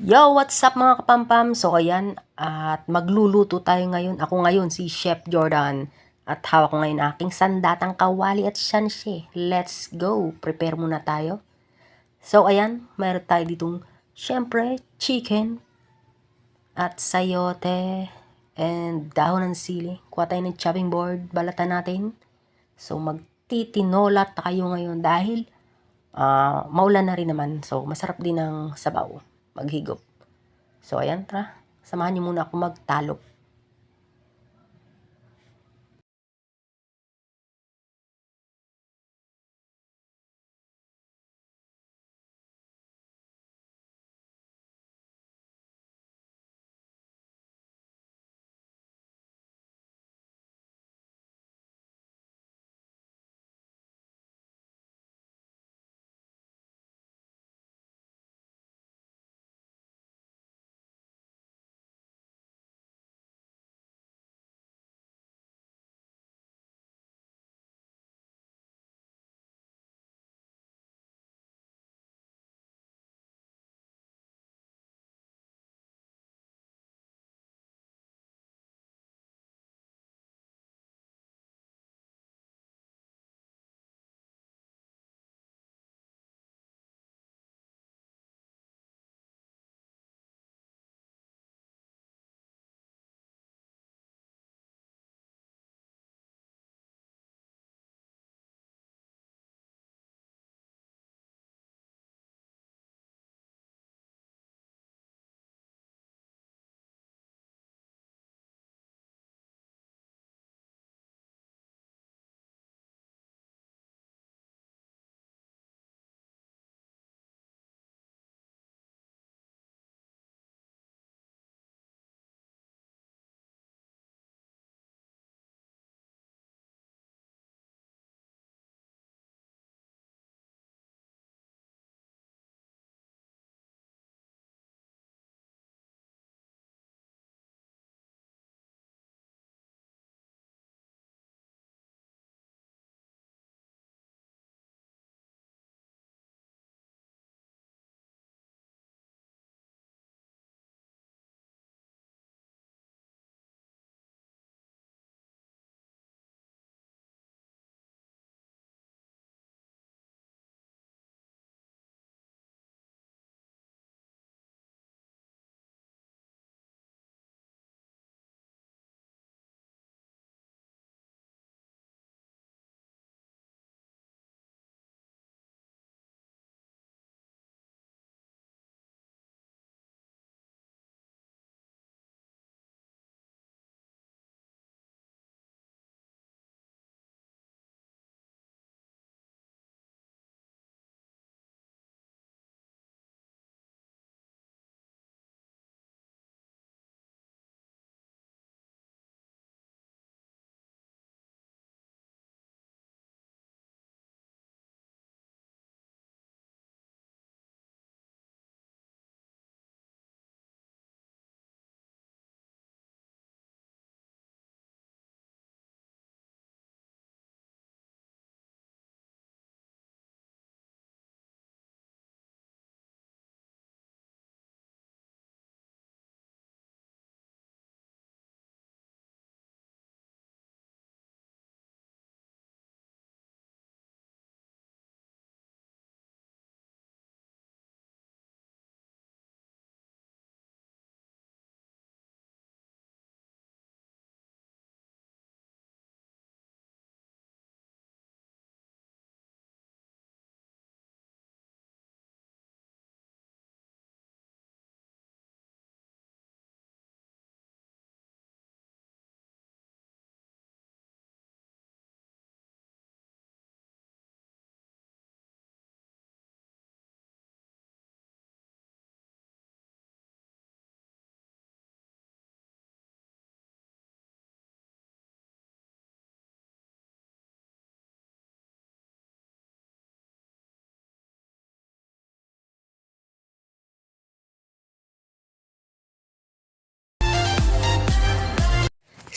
Yo, what's up mga kapampam? So ayan, at magluluto tayo ngayon. Ako ngayon si Chef Jordan. At hawak ko ngayon aking sandatang kawali at shanshi. Let's go! Prepare muna tayo. So ayan, mayroon tayo ditong syempre chicken at sayote and dahon ng sili. Kuha tayo ng chopping board, balatan natin. So magtitinola tayo ngayon dahil ah maulan na rin naman. So masarap din ang sabaw maghigop. So, ayan, tara. Samahan niyo muna ako magtalop.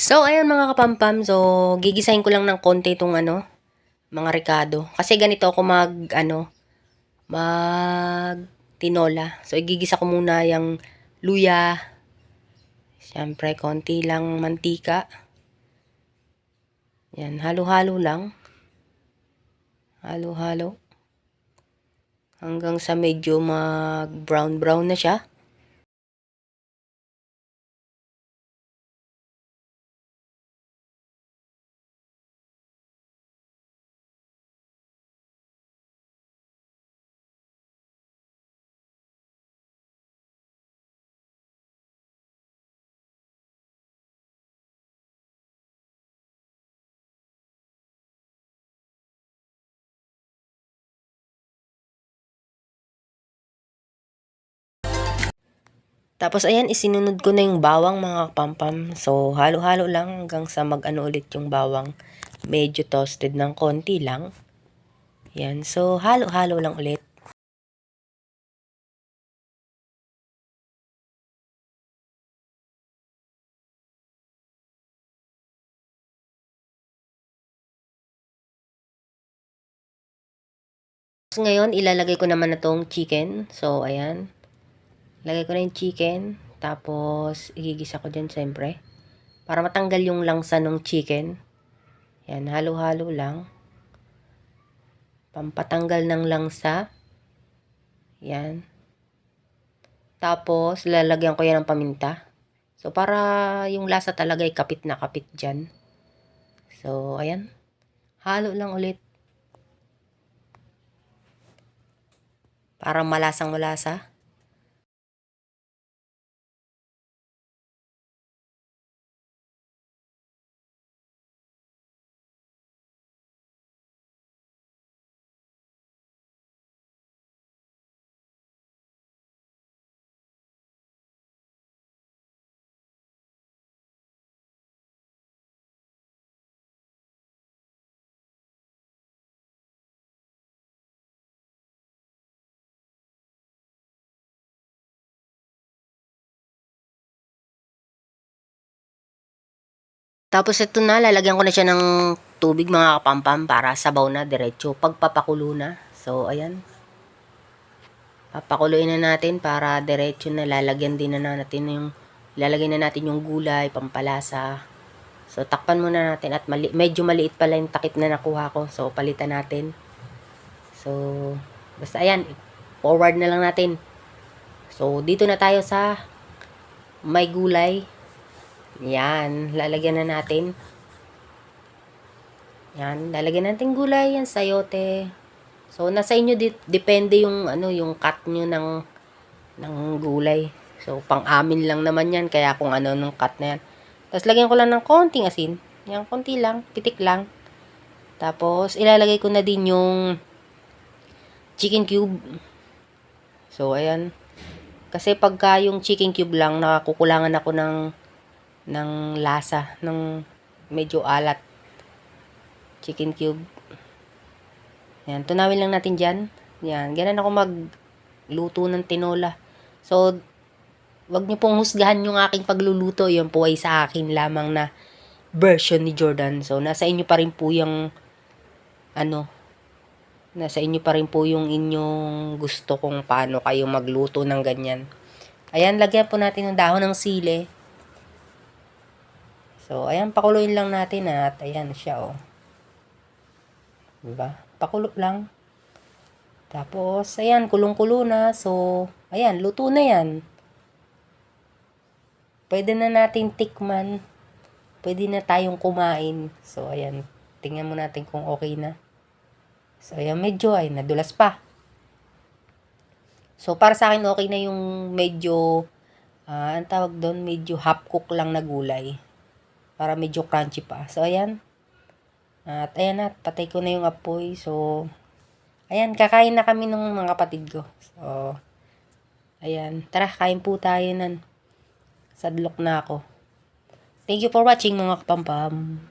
So, ayun mga kapampam. So, gigisahin ko lang ng konti itong ano, mga ricado. Kasi ganito ako mag, ano, mag tinola. So, igigisa ko muna yung luya. Siyempre, konti lang mantika. Yan, halo-halo lang. Halo-halo. Hanggang sa medyo mag-brown-brown na siya. Tapos ayan, isinunod ko na yung bawang mga pampam. So, halo-halo lang hanggang sa mag-ano ulit yung bawang. Medyo toasted ng konti lang. Yan, so halo-halo lang ulit. Ngayon, ilalagay ko naman na tong chicken. So, ayan. Lagay ko na yung chicken. Tapos, igigisa ko dyan siyempre. Para matanggal yung langsa ng chicken. Yan, halo-halo lang. Pampatanggal ng langsa. Yan. Tapos, lalagyan ko yan ng paminta. So, para yung lasa talaga ay kapit na kapit dyan. So, ayan. Halo lang ulit. Para malasang malasa. Tapos ito na, lalagyan ko na siya ng tubig mga kapampam para sabaw na diretso. Pagpapakulo na. So, ayan. Papakuluin na natin para diretso na lalagyan din na natin yung lalagay na natin yung gulay, pampalasa. So, takpan muna natin at mali medyo maliit pala yung takip na nakuha ko. So, palitan natin. So, basta ayan, forward na lang natin. So, dito na tayo sa may gulay. Yan, lalagyan na natin. Yan, lalagyan natin gulay, yan, sayote. So, nasa inyo, di- depende yung, ano, yung cut nyo ng, ng gulay. So, pang-amin lang naman yan, kaya kung ano nung cut na yan. Tapos, lagyan ko lang ng konting asin. Yan, konti lang, pitik lang. Tapos, ilalagay ko na din yung chicken cube. So, ayan. Kasi pagka yung chicken cube lang, nakakukulangan ako ng ng lasa, ng medyo alat. Chicken cube. Yan, tunawin lang natin dyan. Yan, ganun ako magluto ng tinola. So, wag niyo pong husgahan yung aking pagluluto. Yan po ay sa akin lamang na version ni Jordan. So, nasa inyo pa rin po yung ano, nasa inyo pa rin po yung inyong gusto kung paano kayo magluto ng ganyan. Ayan, lagyan po natin ng dahon ng sili. So, ayan, pakuluin lang natin at ayan siya, oh. Diba? Pakulo lang. Tapos, ayan, kulong-kulo na. So, ayan, luto na yan. Pwede na natin tikman. Pwede na tayong kumain. So, ayan, tingnan mo natin kung okay na. So, ayan, medyo ay nadulas pa. So, para sa akin, okay na yung medyo, ah, ang tawag doon, medyo half cook lang na gulay para medyo crunchy pa. So, ayan. At ayan na, patay ko na yung apoy. So, ayan, kakain na kami ng mga kapatid ko. So, ayan. Tara, kain po tayo nan. Sadlok na ako. Thank you for watching mga kapampam.